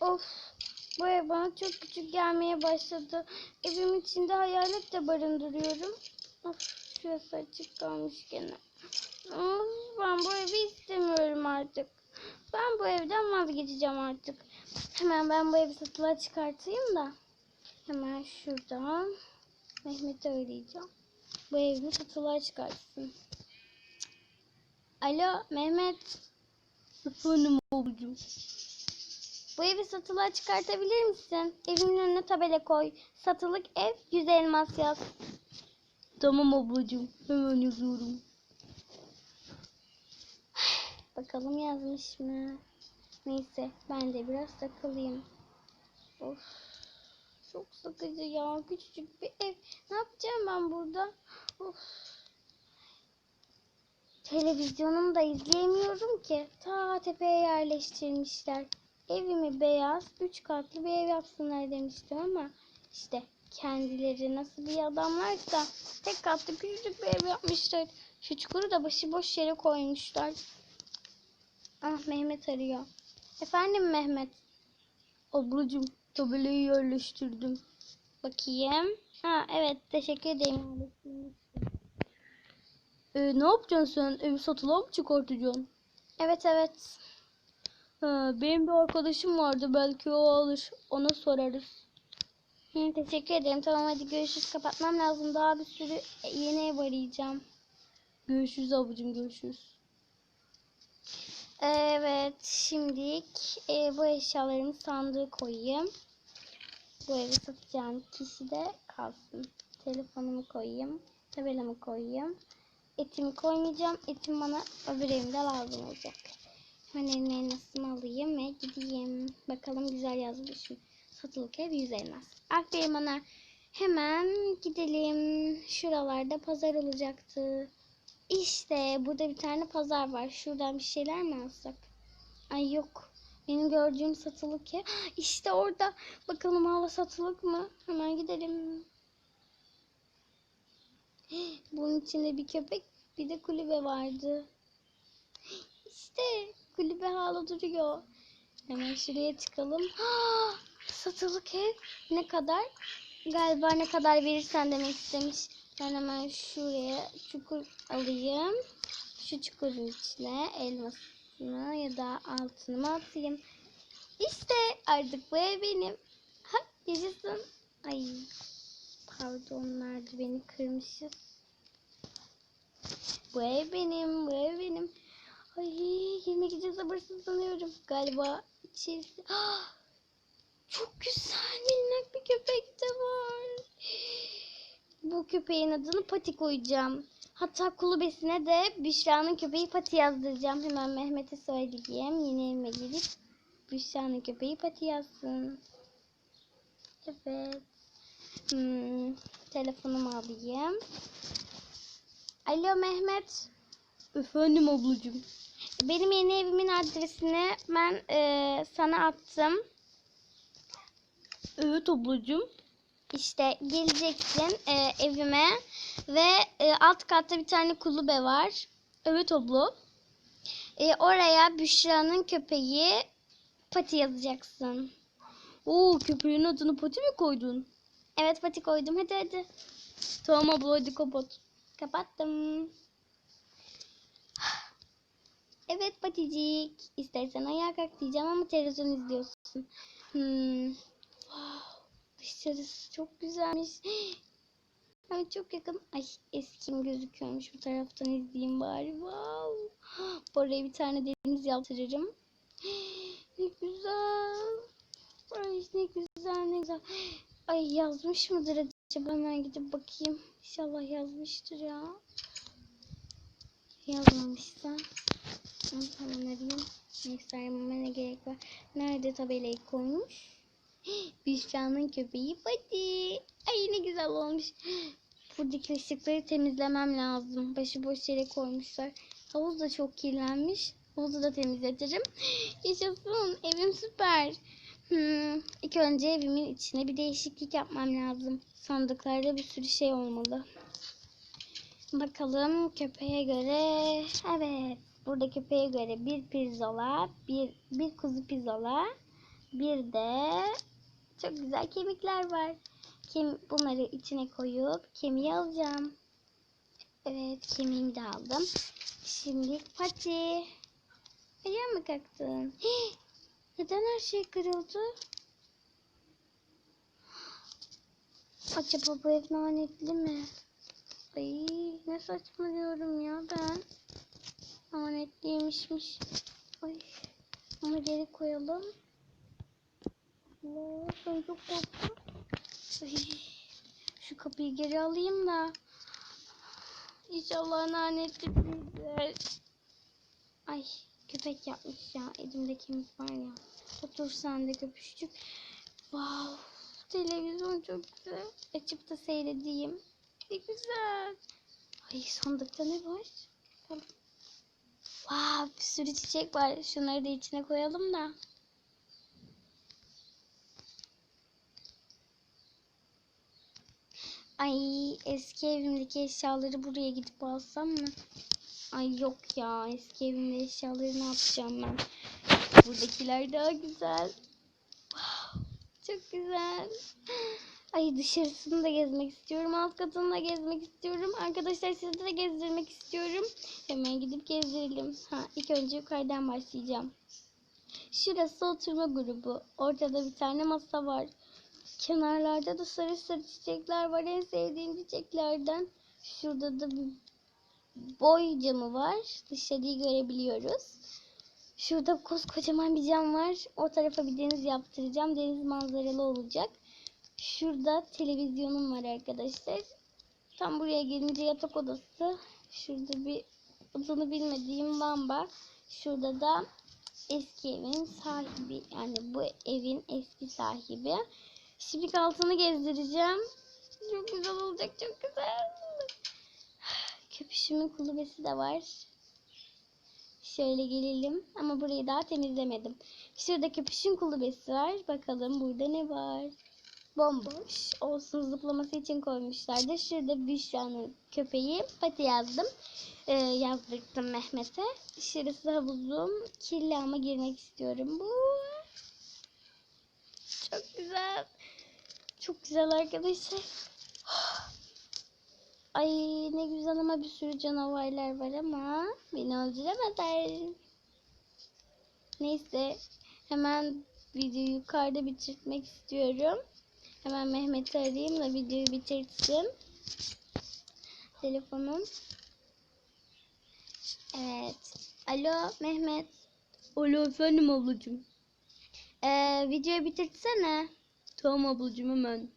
Of bu ev bana çok küçük gelmeye başladı. Evim içinde hayalet de barındırıyorum. Of şurası açık kalmış gene. Of, ben bu evi istemiyorum artık. Ben bu evden vazgeçeceğim artık. Hemen ben bu evi satılığa çıkartayım da. Hemen şuradan Mehmet'i arayacağım. Bu evimi satılığa çıkartsın. Alo Mehmet. Efendim babacığım. Bu evi satılığa çıkartabilir misin? Evimin önüne tabela koy. Satılık ev 100 elmas yaz. Tamam ablacığım. Hemen yazıyorum. Bakalım yazmış mı? Neyse ben de biraz takılayım. Of. Çok sıkıcı ya. Küçücük bir ev. Ne yapacağım ben burada? Of. Televizyonumu da izleyemiyorum ki. Ta tepeye yerleştirmişler. Evimi beyaz, üç katlı bir ev yapsınlar demiştim ama işte kendileri nasıl bir adamlarsa tek katlı küçücük bir ev yapmışlar. Şu çukuru da başıboş yere koymuşlar. Ah Mehmet arıyor. Efendim Mehmet. Ablacığım tabelayı yerleştirdim. Bakayım. Ha evet teşekkür ederim. Ee, ne yapacaksın sen? Evi satılığa mı çıkartacaksın? Evet evet. Ha, benim bir arkadaşım vardı. Belki o alır. Ona sorarız. Hı, teşekkür ederim. Tamam hadi görüşürüz. Kapatmam lazım. Daha bir sürü yeni ev arayacağım. Görüşürüz ablacığım görüşürüz. Evet şimdilik e, bu eşyalarımı sandığa koyayım. Bu evi satacağım kişi de kalsın. Telefonumu koyayım. Tabelamı koyayım. Etimi koymayacağım. Etim bana öbür evimde lazım olacak. Elime elmasımı alayım ve gideyim. Bakalım güzel yazmışım. Satılık ev 100 elmas. Aferin bana. Hemen gidelim. Şuralarda pazar olacaktı. İşte burada bir tane pazar var. Şuradan bir şeyler mi alsak? Ay yok. Benim gördüğüm satılık ev. İşte orada. Bakalım hala satılık mı? Hemen gidelim. Bunun içinde bir köpek bir de kulübe vardı. İşte kulübe hala duruyor. Hemen şuraya çıkalım. Satılık ev ne kadar? Galiba ne kadar verirsen demek istemiş. Ben hemen şuraya çukur alayım. Şu çukurun içine elmasını ya da altını atayım. İşte artık bu ev benim. Ha yaşasın. Ay pardon merdiveni kırmışız. Bu ev benim, bu ev benim. Ay yemek için sabırsızlanıyorum. Galiba içerisi... Ah, çok güzel minnak bir köpek de var. Bu köpeğin adını Pati koyacağım. Hatta kulübesine de Büşra'nın köpeği Pati yazdıracağım. Hemen Mehmet'e söyleyeyim. Yeni evime gidip Büşra'nın köpeği Pati yazsın. Evet. Hmm, telefonumu alayım. Alo Mehmet. Efendim ablacığım. Benim yeni evimin adresini ben eee, sana attım. Evet ablacığım. İşte geleceksin eee, evime ve eee, alt katta bir tane kulübe var. Evet abla. Eee, oraya Büşra'nın köpeği Pati yazacaksın. Oo köpeğin adını Pati mi koydun? Evet Pati koydum. Hadi hadi. Tamam abla hadi kapat. Kapattım. Evet Paticik. İstersen ayağa kalk diyeceğim ama televizyon izliyorsun. Hmm. Wow. Dışarısı çok güzelmiş. Ay çok yakın. Ay eskim gözüküyormuş bu taraftan izleyeyim bari. Wow. Oraya bir tane deniz yaptırırım. Ne güzel. Ay ne güzel ne güzel. Ay yazmış mıdır acaba? Hemen gidip bakayım. İnşallah yazmıştır ya. Yazmamışsa. Arayayım. Neyse aramama ne gerek var. Nerede tabelayı koymuş? Büşra'nın köpeği Pati. Ay ne güzel olmuş. Buradaki ışıkları temizlemem lazım. Başıboş yere koymuşlar. Havuz da çok kirlenmiş. Havuzu da temizletirim. Yaşasın. Evim süper. Hmm, ilk önce evimin içine bir değişiklik yapmam lazım. Sandıklarda bir sürü şey olmalı. Bakalım köpeğe göre. Evet. Burada köpeğe göre bir pirzola, bir, bir kuzu pirzola, Bir de çok güzel kemikler var. Kem bunları içine koyup kemiği alacağım. Evet kemiğimi de aldım. Şimdi pati. Ayağa mı kalktın? Neden her şey kırıldı? Acaba bu ev lanetli mi? Ay ne saçmalıyorum ya ben. Lanetliymişmiş. Ay onu geri koyalım. Allah ben çok korktum. Ay, şu kapıyı geri alayım da. İnşallah lanetli değildir. Ay köpek yapmış ya. Elimde kemik var ya. Otur sen de köpüşçük. Wow. Televizyon çok güzel. Açıp da seyredeyim. Ne güzel. Ay sandıkta ne var? Tamam. Wow bir sürü çiçek var. Şunları da içine koyalım da. Ay eski evimdeki eşyaları buraya gidip alsam mı? Ay yok ya eski evimde eşyaları ne yapacağım ben? Buradakiler daha güzel. Wow, çok güzel. Ay dışarısını da gezmek istiyorum. Alt katını da gezmek istiyorum. Arkadaşlar sizi de gezdirmek istiyorum. Hemen gidip gezdirelim. Ha, ilk önce yukarıdan başlayacağım. Şurası oturma grubu. Ortada bir tane masa var. Kenarlarda da sarı sarı çiçekler var. En sevdiğim çiçeklerden. Şurada da bir boy camı var. Dışarıyı görebiliyoruz. Şurada koskocaman bir cam var. O tarafa bir deniz yaptıracağım. Deniz manzaralı olacak. Şurada televizyonum var arkadaşlar. Tam buraya gelince yatak odası. Şurada bir adını bilmediğim lamba. Şurada da eski evin sahibi. Yani bu evin eski sahibi. Şimdi altını gezdireceğim. Çok güzel olacak. Çok güzel. Köpüşümün kulübesi de var. Şöyle gelelim. Ama burayı daha temizlemedim. Şurada köpüşün kulübesi var. Bakalım burada ne var. Bomboş. Olsun zıplaması için koymuşlardı. Şurada Büşra'nın köpeği. Pati yazdım. Ee, yazdırdım Mehmet'e. Şurası havuzum. Kirli ama girmek istiyorum. Bu çok güzel. Çok güzel arkadaşlar. Ay ne güzel ama bir sürü canavarlar var ama beni öldüremezler. Neyse hemen videoyu yukarıda bitirmek istiyorum. Hemen Mehmet'i arayayım da videoyu bitirsin. Telefonum. Evet. Alo Mehmet. Alo efendim ablacığım. Ee, videoyu bitirsene. Tamam ablacığım hemen.